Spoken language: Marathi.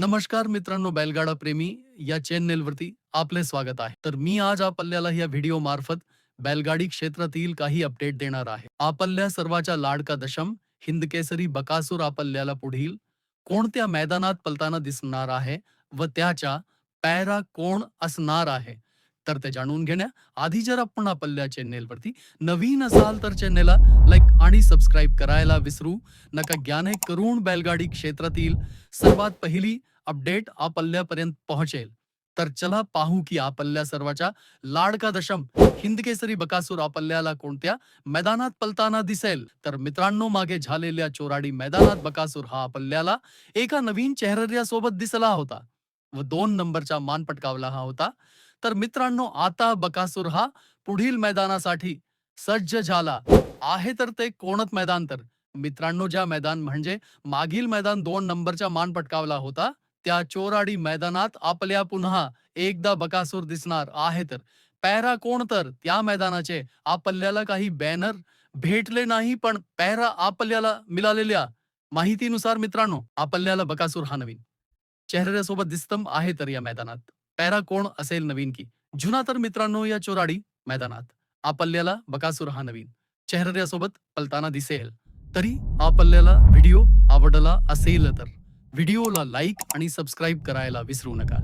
नमस्कार मित्रांनो बैलगाडा प्रेमी या चॅनेलवरती आपले स्वागत आहे. तर मी आज आपल्याला या व्हिडिओ मार्फत बैलगाडी क्षेत्रातील काही अपडेट देणार आहे. आपल्या सर्वाच्या लाडका दशम हिंदकेसरी बकासूर आपल्याला पुढील कोणत्या मैदानात पलताना दिसणार आहे व त्याच्या पॅरा कोण असणार आहे? तर ते जाणून घेण्या. आधी जर आपण आपल्या चॅनेलवरती नवीन असाल तर चॅनेलला लाईक आणि सबस्क्राईब करायला विसरू. नका ज्ञान हे करून बैलगाडी क्षेत्रातील सर्वात पहिली अपडेट आपल्यापर्यंत पोहोचेल. तर चला पाहू की आपल्या सर्वाच्या लाडका दशम हिंदकेसरी बकासूर आपल्याला कोणत्या मैदानात पलताना दिसेल? तर मित्रांनो मागे झालेल्या चोराडी मैदानात बकासूर हा आपल्याला एका नवीन चेहऱ्यासोबत दिसला होता व दोन नंबरचा मान पटकावला हा होता. तर मित्रांनो आता बकासूर हा पुढील मैदानासाठी सज्ज झाला. आहे तर ते कोणत मैदान तर? मित्रांनो ज्या मैदान म्हणजे मागील मैदान दोन नंबरच्या मान पटकावला होता त्या चोराडी मैदानात आपल्या पुन्हा एकदा बकासूर दिसणार आहे तर. पॅरा कोण तर? त्या मैदानाचे आपल्याला काही बॅनर भेटले नाही पण पॅरा आपल्याला मिळालेल्या माहितीनुसार मित्रांनो आपल्याला बकासूर हा नवीन. चेहऱ्यासोबत दिसतम आहे तर या मैदानात. पॅरा कोण असेल नवीन की. जुना तर मित्रांनो या चोराडी मैदानात. आपल्याला बकासूर हा नवीन. चेहऱ्यासोबत पलताना दिसेल. तरी आपल्याला व्हिडिओ आवडला असेल तर. व्हिडिओला लाईक आणि सबस्क्राईब करायला विसरू नका.